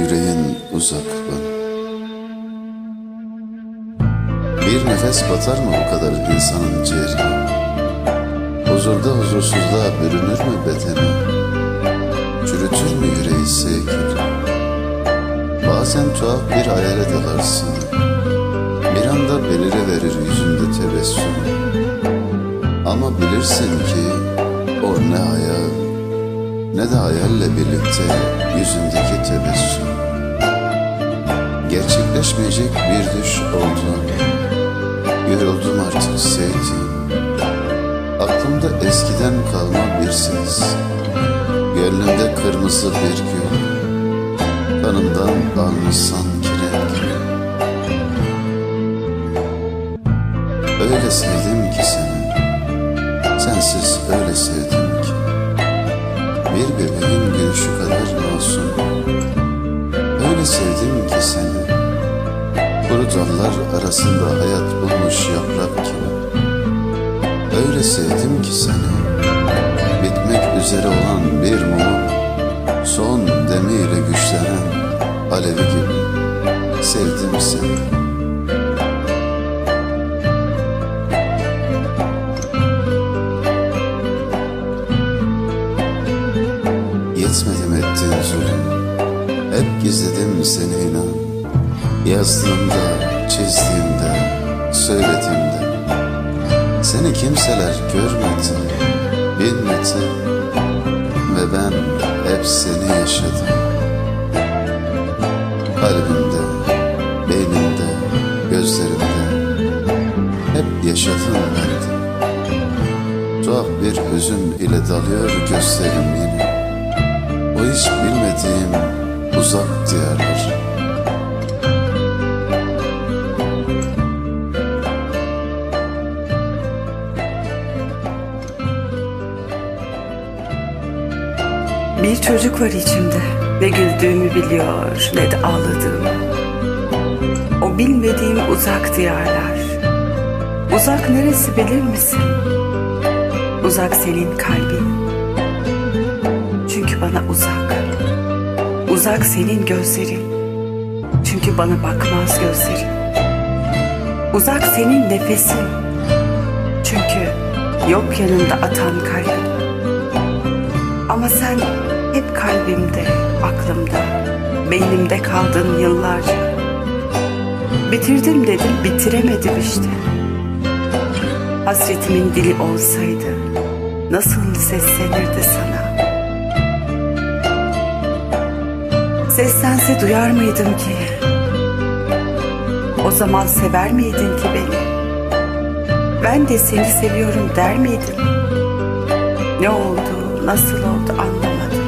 yüreğin uzak bana. Bir nefes batar mı bu kadar insanın ciğerine? Huzurda huzursuzluğa bürünür mü bedeni Çürütür mü yüreği sevgili? Bazen tuhaf bir hayale dalarsın. Bir anda beliriverir yüzünde tebessüm Ama bilirsin ki o ne hayal ne de hayalle birlikte yüzündeki tebessüm. Gerçekleşmeyecek bir düş oldu. Yoruldum artık sevdiğim. Aklımda eskiden kalma bir ses. Gönlümde kırmızı bir gül. Kanımdan almış sanki renk. Öyle sevdim ki seni. Sensiz öyle sevdim. Bir bebeğin gülüşü kadar masum Öyle sevdim ki seni. Kuru dallar arasında hayat bulmuş yaprak gibi. Öyle sevdim ki seni. Bitmek üzere olan bir mumun Son demiyle güçlenen alevi gibi. Sevdim seni seni inan. Yazdığımda, çizdiğimde, söylediğimde. Seni kimseler görmedi, bilmedi. Ve ben hep seni yaşadım. Kalbimde, beynimde, gözlerimde Hep yaşadım ben de Tuhaf bir hüzün ile dalıyor gözlerim yine. O hiç bilmediğim uzak diyarlar Bir çocuk var içimde ne güldüğümü biliyor ne de ağladığımı. O bilmediğim uzak diyarlar. Uzak neresi bilir misin? Uzak senin kalbin. Çünkü bana uzak. Uzak senin gözlerin. Çünkü bana bakmaz gözlerin. Uzak senin nefesin. Çünkü yok yanımda atan kalbin. Ama sen hep kalbimde, aklımda, beynimde kaldın yıllarca. Bitirdim dedim, bitiremedim işte. Hasretimin dili olsaydı nasıl seslenirdi sana? Seslense duyar mıydım ki? O zaman sever miydin ki beni? Ben de seni seviyorum der miydim? Ne oldu, nasıl oldu anlamadım.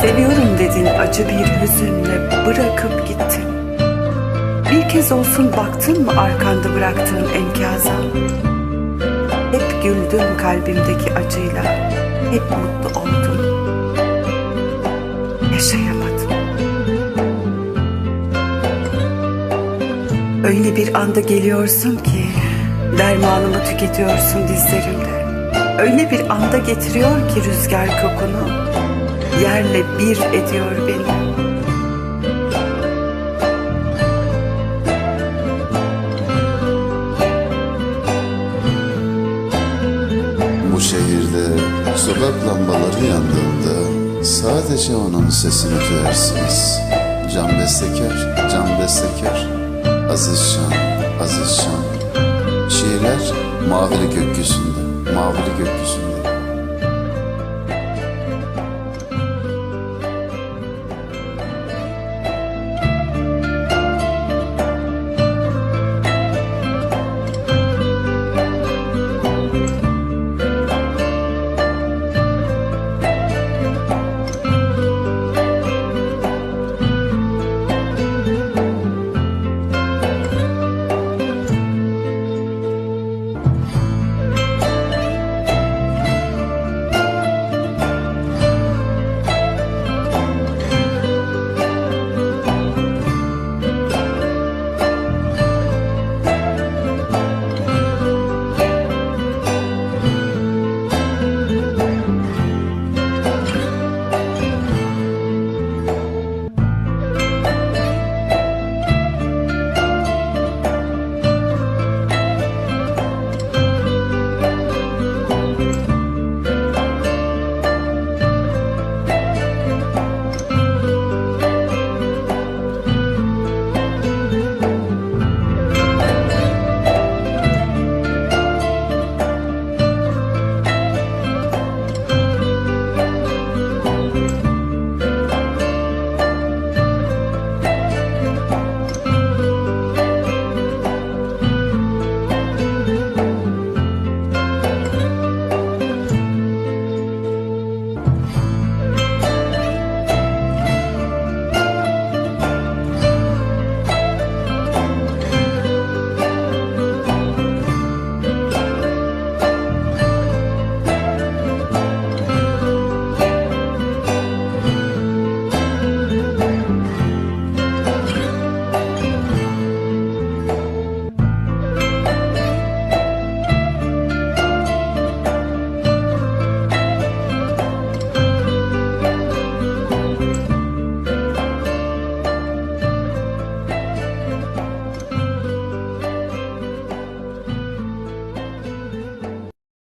Seviyorum dedin acı bir hüzünle bırakıp gittin. Bir kez olsun baktın mı arkanda bıraktığın enkaza? Hep güldüm kalbimdeki acıyla, hep mutlu oldum. Yaşayamadım. Öyle bir anda geliyorsun ki dermanımı tüketiyorsun dizlerimde. Öyle bir anda getiriyor ki rüzgar kokunu yerle bir ediyor beni. Bu şehirde sokak lambaları yandığında Sadece onun sesini duyarsınız. Can Bestekar, Can Bestekar, Aziz Şan, Aziz Şan. Şiirler mavili gökyüzünde, mavili gökyüzünde.